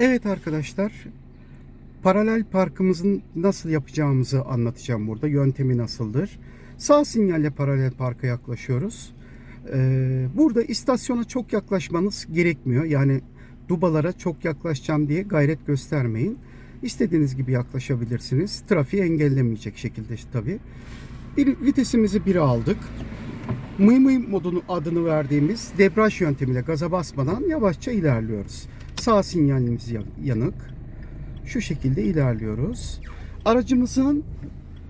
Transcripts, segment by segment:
Evet arkadaşlar, paralel parkımızın nasıl yapacağımızı anlatacağım burada. Yöntemi nasıldır? Sağ sinyalle paralel parka yaklaşıyoruz. Ee, burada istasyona çok yaklaşmanız gerekmiyor. Yani dubalara çok yaklaşacağım diye gayret göstermeyin. İstediğiniz gibi yaklaşabilirsiniz. Trafiği engellemeyecek şekilde tabii. Bir vitesimizi 1'e aldık. Mıy mıy modunu adını verdiğimiz debraj yöntemiyle gaza basmadan yavaşça ilerliyoruz. Sağ sinyalimiz ya- yanık. Şu şekilde ilerliyoruz. Aracımızın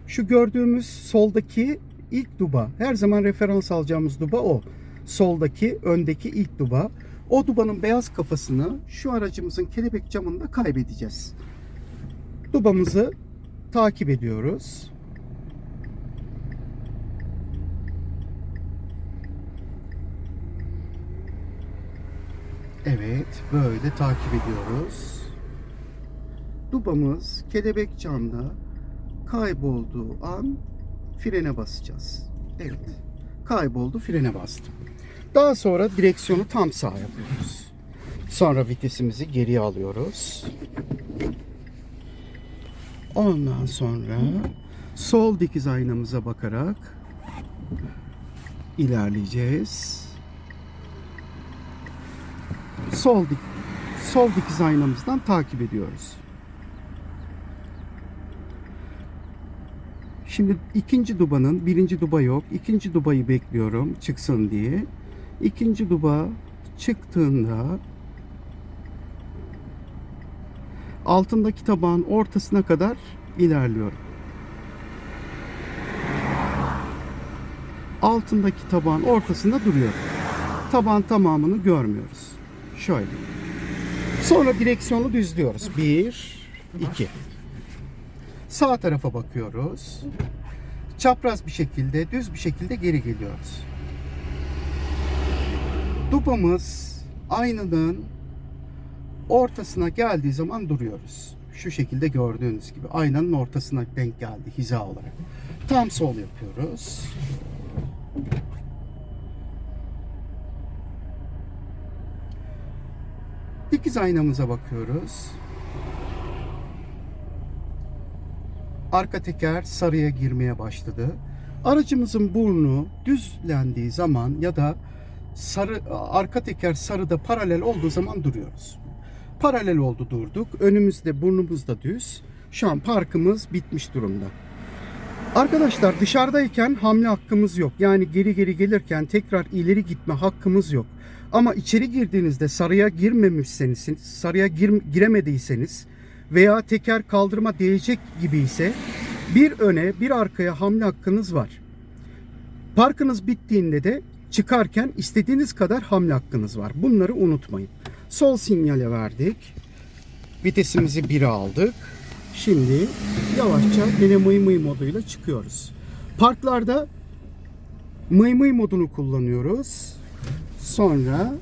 şu gördüğümüz soldaki ilk duba, her zaman referans alacağımız duba o. Soldaki, öndeki ilk duba. O dubanın beyaz kafasını şu aracımızın kelebek camında kaybedeceğiz. Dubamızı takip ediyoruz. Evet, böyle takip ediyoruz. Dubamız kelebek camda kaybolduğu an frene basacağız. Evet, kayboldu, frene bastım. Daha sonra direksiyonu tam sağ yapıyoruz. Sonra vitesimizi geriye alıyoruz. Ondan sonra sol dikiz aynamıza bakarak ilerleyeceğiz. Sol dik sol dikiz aynamızdan takip ediyoruz. Şimdi ikinci dubanın birinci duba yok. ikinci dubayı bekliyorum çıksın diye. İkinci duba çıktığında altındaki tabağın ortasına kadar ilerliyorum. Altındaki tabağın ortasında duruyorum. Tabağın tamamını görmüyoruz. Şöyle. Sonra direksiyonu düzlüyoruz. Bir, iki. Sağ tarafa bakıyoruz. Çapraz bir şekilde, düz bir şekilde geri geliyoruz. Dubamız aynanın ortasına geldiği zaman duruyoruz. Şu şekilde gördüğünüz gibi aynanın ortasına denk geldi hiza olarak. Tam sol yapıyoruz. Dikiz aynamıza bakıyoruz. Arka teker sarıya girmeye başladı. Aracımızın burnu düzlendiği zaman ya da sarı arka teker sarıda paralel olduğu zaman duruyoruz. Paralel oldu durduk. Önümüzde burnumuz da düz. Şu an parkımız bitmiş durumda. Arkadaşlar dışarıdayken hamle hakkımız yok. Yani geri geri gelirken tekrar ileri gitme hakkımız yok. Ama içeri girdiğinizde sarıya girmemişseniz, sarıya gir, giremediyseniz veya teker kaldırma değecek gibi ise bir öne bir arkaya hamle hakkınız var. Parkınız bittiğinde de çıkarken istediğiniz kadar hamle hakkınız var. Bunları unutmayın. Sol sinyale verdik. Vitesimizi 1'e aldık. Şimdi yavaşça yine mıy mıy moduyla çıkıyoruz. Parklarda mıy mıy modunu kullanıyoruz. Sonra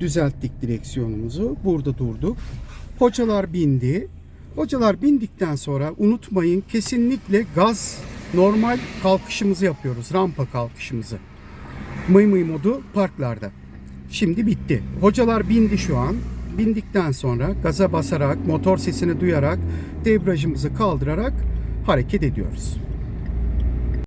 düzelttik direksiyonumuzu. Burada durduk. Hocalar bindi. Hocalar bindikten sonra unutmayın kesinlikle gaz normal kalkışımızı yapıyoruz. Rampa kalkışımızı. Mıy mıy modu parklarda. Şimdi bitti. Hocalar bindi şu an. Bindikten sonra gaza basarak, motor sesini duyarak, debriyajımızı kaldırarak hareket ediyoruz.